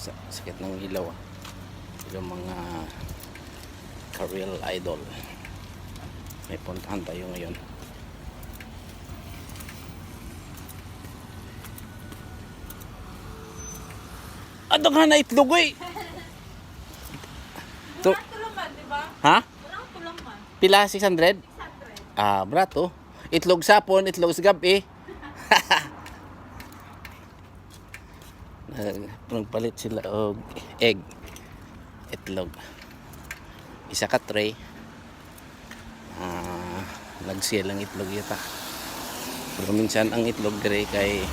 sa sakit ng ilaw ah. yung mga career idol may puntahan tayo ngayon Adong na itlog eh. To, tulaman, di ba? ha? Walang tulaman. Pila 600? 600. Ah, brato. Itlog sapon, itlog sa gabi. Nag- Nagpalit sila og egg. Itlog. Isa ka tray. Ah, nag-sale ang itlog yata. Pero minsan ang itlog dire kay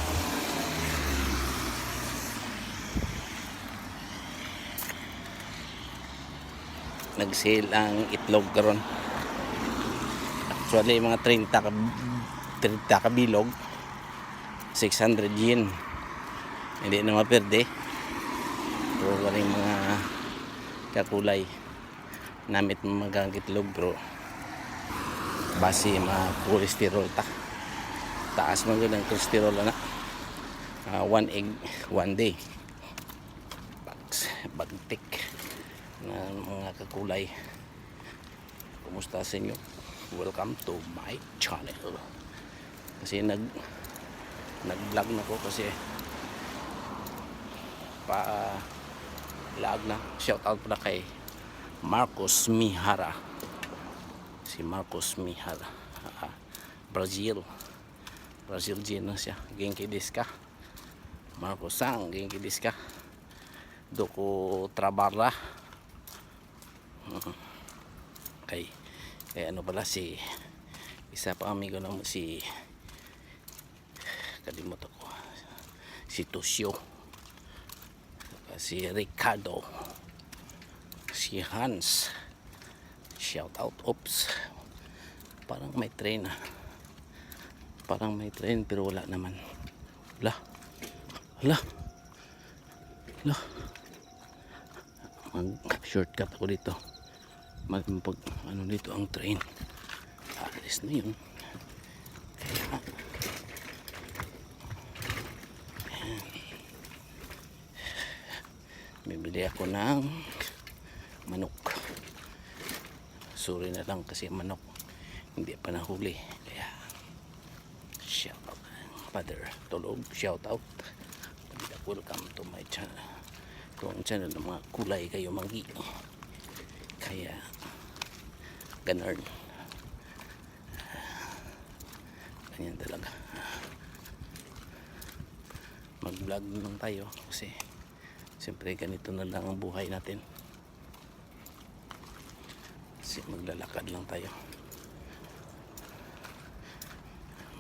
nag-sale ang itlog karon. Actually, mga 30 ka, 30 ka bilog. 600 yen. Hindi na maperde. Wala yung mga kakulay. Namit mga itlog bro. Base mga cholesterol ta. Taas man yun ang cholesterol na. Ah, one egg, one day. Bags, bagtik na mga kakulay. Kumusta sa inyo? Welcome to my channel. Kasi nag nag-vlog na ko kasi pa lag na. Shout out pala kay Marcos Mihara. Si Marcos Mihara. Ah, Brazil. Brazil na siya. Genki desu ka? Marcos Sang, genki desu ka? Doko Trabara. kay kay ano pala si isa pa amigo na si kalimutan ko si Tusio si Ricardo. Si Hans. Shout out. Oops. Parang may train ah. Parang may train pero wala naman. Wala wala wala mag shortcut ako dito. Mag ano dito ang train. Alis na yun kaya ayan. Bibili ako ng manok. Sorry na lang kasi manok hindi pa nahuli. Kaya shout out. Father tulog shout out. Welcome to my channel. Ito channel ng mga kulay kayo manggi. Kaya ganun ganyan talaga. Mag vlog lang tayo kasi siyempre ganito na lang ang buhay natin. Kasi maglalakad lang tayo.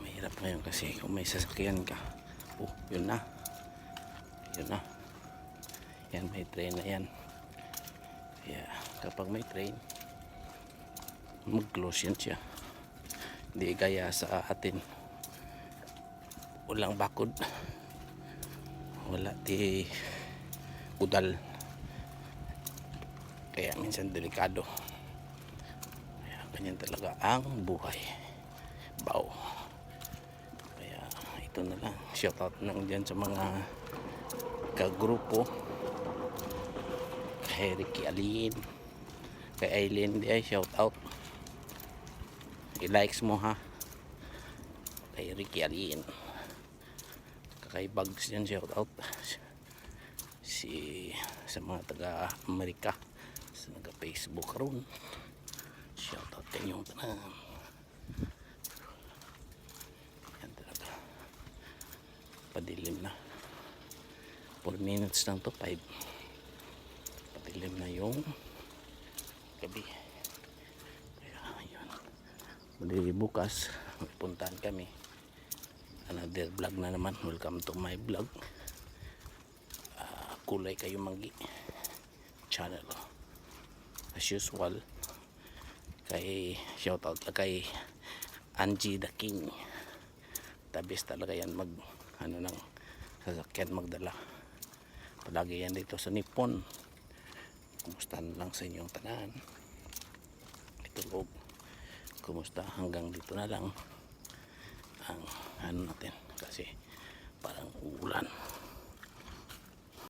Mahirap ngayon kasi kung may sasakyan ka oh yun na. Yun na. Yan may train na yan. Kaya kapag may train mag-close yan siya. Hindi gaya sa atin. Walang bakod. Wala ti udal. Kaya minsan delikado. Kaya ganyan talaga ang buhay. Bao kaya ito na lang. Shout out lang dyan sa mga kagrupo. Kay Ricky Alin. Kay Aileen di ay shout out i-likes mo ha? Kay Ricky Alin. Kay Bugs yan shout out si sa mga taga Amerika sa naga Facebook ron. Shout out kanyong tanan yan talaga padilim na. 4 minutes lang to 5 padilim na yung gabi. Kaya yun. Muli bukas magpuntahan kami. Another vlog na naman. Welcome to my vlog kulay kayo manggi. Channel. As usual kay shoutout lang kay Angie the King. Tabis talaga yan mag ano nang sasakyan magdala. Palagi yan dito sa Nippon. Kumusta lang sa inyong tanan? Ito loob kumusta? Hanggang dito na lang ang ano natin. Kasi parang uulan